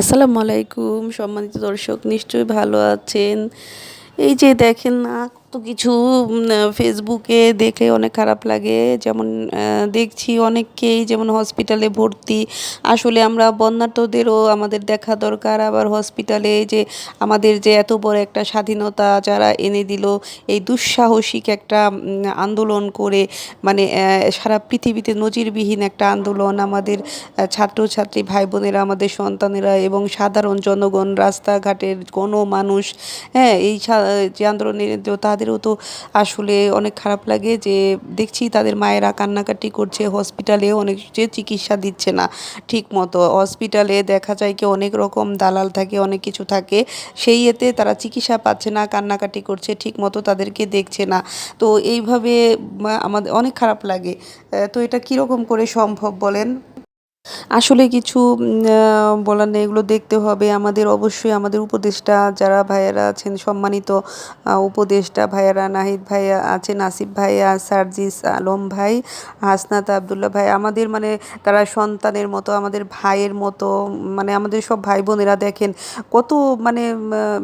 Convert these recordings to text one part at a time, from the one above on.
আসসালামু আলাইকুম সম্মানিত দর্শক নিশ্চয়ই ভালো আছেন। এই যে দেখেন না কিছু ফেসবুকে দেখে অনেক খারাপ লাগে। যেমন দেখছি অনেককেই যেমন হসপিটালে ভর্তি। আসলে আমরা বন্যার্থদেরও আমাদের দেখা দরকার। আবার হসপিটালে যে আমাদের যে এত বড় একটা স্বাধীনতা যারা এনে দিল, এই দুঃসাহসিক একটা আন্দোলন করে মানে সারা পৃথিবীতে নজিরবিহীন একটা আন্দোলন আমাদের ছাত্রছাত্রী ভাই বোনেরা আমাদের সন্তানেরা এবং সাধারণ জনগণ, রাস্তাঘাটের কোনো মানুষ হ্যাঁ এই যে আন্দোলনের তো তাদেরও তো আসলে অনেক খারাপ লাগে যে দেখছি তাদের মায়েরা কান্নাকাটি করছে হসপিটালে অনেক যে চিকিৎসা দিচ্ছে না ঠিক মতো হসপিটালে দেখা যায় কি অনেক রকম দালাল থাকে, অনেক কিছু থাকে, সেই এতে তারা চিকিৎসা পাচ্ছে না, কান্নাকাটি করছে ঠিক মতো তাদেরকে দেখছে না। তো এইভাবে আমাদের অনেক খারাপ লাগে। তো এটা কীরকম করে সম্ভব বলেন? আসলে কিছু বলার নেই, এগুলো দেখতে হবে। আমাদের অবশ্যই আমাদের উপদেষ্টা যারা ভাইয়ারা আছেন, সম্মানিত উপদেষ্টা ভাইয়ারা, নাহিদ ভাইয়া আছেন, আসিফ ভাইয়া সার্জিস আলম ভাই, হাসনাত আবদুল্লাহ ভাই, আমাদের মানে তারা সন্তানের মতো, আমাদের ভাইয়ের মতো মানে আমাদের সব ভাই বোনেরা দেখেন কত মানে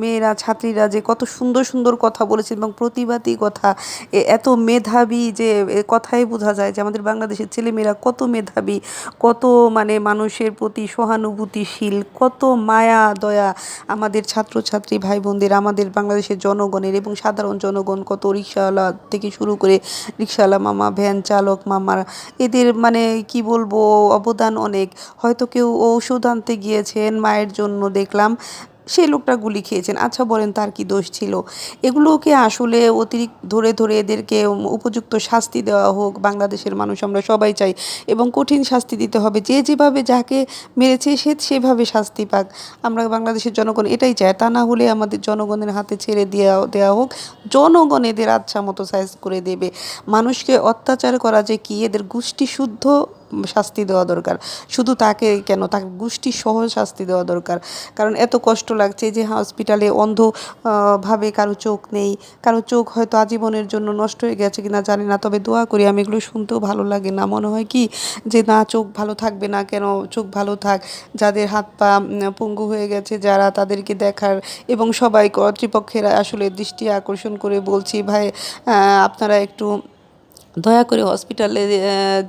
মেয়েরা, ছাত্রীরা যে কত সুন্দর সুন্দর কথা বলেছেন এবং প্রতিবাদী কথা। এত মেধাবী যে কথাই বোঝা যায় যে আমাদের বাংলাদেশের ছেলেমেয়েরা কত মেধাবী, কত মানে মানুষের প্রতি সহানুভূতিশীল, কত মায়া, দয়া আমাদের ছাত্রছাত্রী ভাই বোনদের আমাদের বাংলাদেশের জনগণের এবং সাধারণ জনগণ, কত রিক্সাওয়ালা থেকে শুরু করে রিক্সাওয়ালা মামা, ভ্যান চালক, মামার, এদের মানে কি বলব, অবদান অনেক। হয়তো কেউ ঔষধ আনতে গিয়েছেন, মায়ের জন্য দেখলাম। সেই লোকটা গুলি খেয়েছেন। আচ্ছা বলেন তার কি দোষ ছিল? এগুলোকে আসলে অতিরিক্ত ধরে ধরে এদেরকে উপযুক্ত শাস্তি দেওয়া হোক, বাংলাদেশের মানুষ আমরা সবাই চাই, এবং কঠিন শাস্তি দিতে হবে। যে যেভাবে যাকে মেরেছে সে সেভাবে শাস্তি পাক। আমরা বাংলাদেশের জনগণ এটাই চায় তা না হলে আমাদের জনগণের হাতে ছেড়ে দেওয়া দেওয়া হোক। জনগণ এদের আচ্ছা মতো সাইজ করে দেবে। মানুষকে অত্যাচার করা যে কি? এদের গোষ্ঠী শুদ্ধ শাস্তি দেওয়া দরকার। শুধু তাকে কেন? তাকে গোষ্ঠী সহ শাস্তি দেওয়া দরকার। কারণ এত কষ্ট লাগছে যে হসপিটালে অন্ধ ভাবে কারও চোখ নেই। কারও চোখ হয়তো আজীবনের জন্য নষ্ট হয়ে গেছে কিনা জানি না। তবে দোয়া করি আমি এগুলো শুনতেও ভালো লাগে না। মনে হয় কি যে না, চোখ ভালো থাকবে না কেন? চোখ ভালো থাক। যাদের হাত পা পঙ্গু হয়ে গেছে, যারা তাদেরকে দেখার এবং সবাই কর্তৃপক্ষেরা আসলে দৃষ্টি আকর্ষণ করে বলছি, ভাই আপনারা একটু দয়া করে হসপিটালে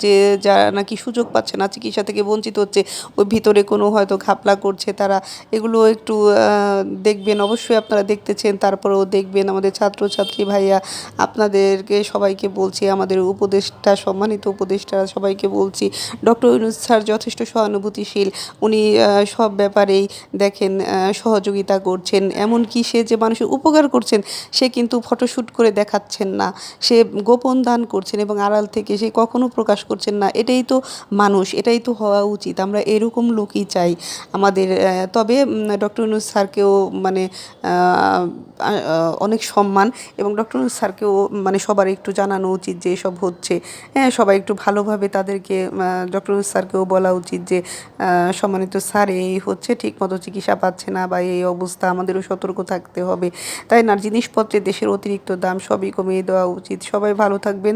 যে যারা নাকি সুযোগ পাচ্ছে না, চিকিৎসা থেকে বঞ্চিত হচ্ছে, ওই ভিতরে কোনো হয়তো ঘাপলা করছে তারা, এগুলো একটু দেখবেন, অবশ্যই আপনারা দেখতেছেন, তারপরেও দেখবেন আমাদের ছাত্রছাত্রী ভাইয়া, আপনাদেরকে সবাইকে বলছি, আমাদের উপদেষ্টা, সম্মানিত উপদেষ্টা সবাইকে বলছি, ডক্টর ইউনুস স্যার যথেষ্ট সহানুভূতিশীল, উনি সব ব্যাপারেই দেখেন সহযোগিতা করছেন, এমনকি সে যে মানুষের উপকার করছেন, সে কিন্তু ফটোশ্যুট করে দেখাচ্ছেন না, সে গোপন দান করছেন এবং আড়াল থেকে সে কখনো প্রকাশ করছেন না। এটাই তো মানুষ, এটাই তো হওয়া উচিত। আমরা এরকম লোকই চাই। আমাদের তবে ডক্টর ইউনুস স্যারকেও মানে অনেক সম্মান এবং ডক্টর ইউনুস স্যারকেও মানে সবার একটু জানানো উচিত যে এসব হচ্ছে। হ্যাঁ সবাই একটু ভালোভাবে তাদেরকে ডক্টর ইউনুস স্যারকেও বলা উচিত যে সম্মানিত স্যার, এই হচ্ছে, ঠিকমতো চিকিৎসা পাচ্ছে না বা এই অবস্থা, আমাদেরও সতর্ক থাকতে হবে। তাই না জিনিসপত্রের দেশের অতিরিক্ত দাম সবই কমিয়ে দেওয়া উচিত। সবাই ভালো থাকবেন